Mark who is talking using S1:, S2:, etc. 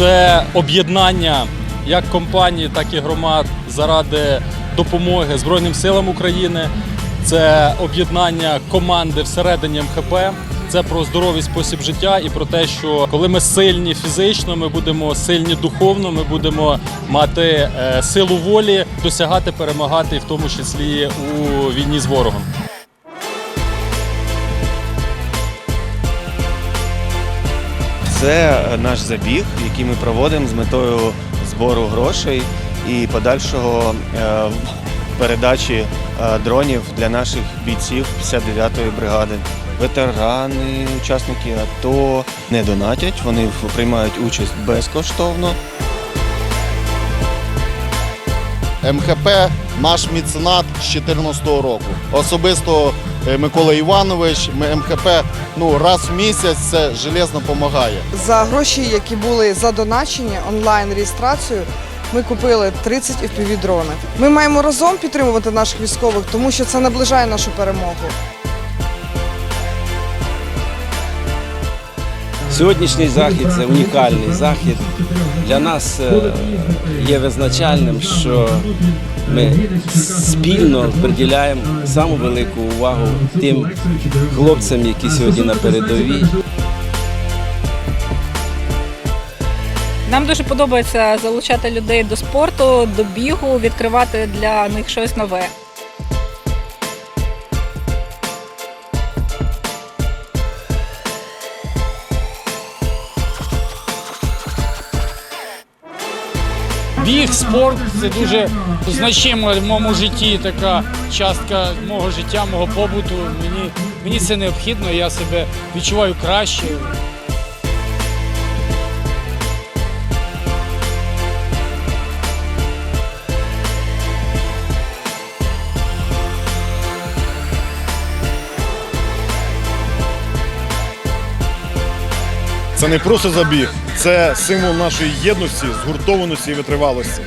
S1: Це об'єднання як компаній, так і громад заради допомоги Збройним силам України. Це об'єднання команди всередині МХП. Це про здоровий спосіб життя і про те, що коли ми сильні фізично, ми будемо сильні духовно, ми будемо мати е, силу волі, досягати, перемагати, в тому числі у війні з ворогом.
S2: Це наш забіг, який ми проводимо з метою збору грошей і подальшого е, передачі е, дронів для наших бійців 59-ї бригади. Ветерани, учасники АТО не донатять, вони приймають участь безкоштовно.
S3: МХП наш меценат з 2014 року. Особисто Микола Іванович, МХП ну, раз в місяць це железно допомагає.
S4: За гроші, які були задоначені онлайн реєстрацією, ми купили 30 fpv дрони. Ми маємо разом підтримувати наших військових, тому що це наближає нашу перемогу.
S5: Сьогоднішній захід це унікальний захід. Для нас е, є визначальним, що ми спільно приділяємо саму велику увагу тим хлопцям, які сьогодні на передовій.
S6: Нам дуже подобається залучати людей до спорту, до бігу, відкривати для них щось нове.
S7: Біг, спорт це дуже значима в моєму житті така частка мого життя, мого побуту. Мені, мені це необхідно, я себе відчуваю краще.
S8: Це не просто забіг, це символ нашої єдності, згуртованості і витривалості.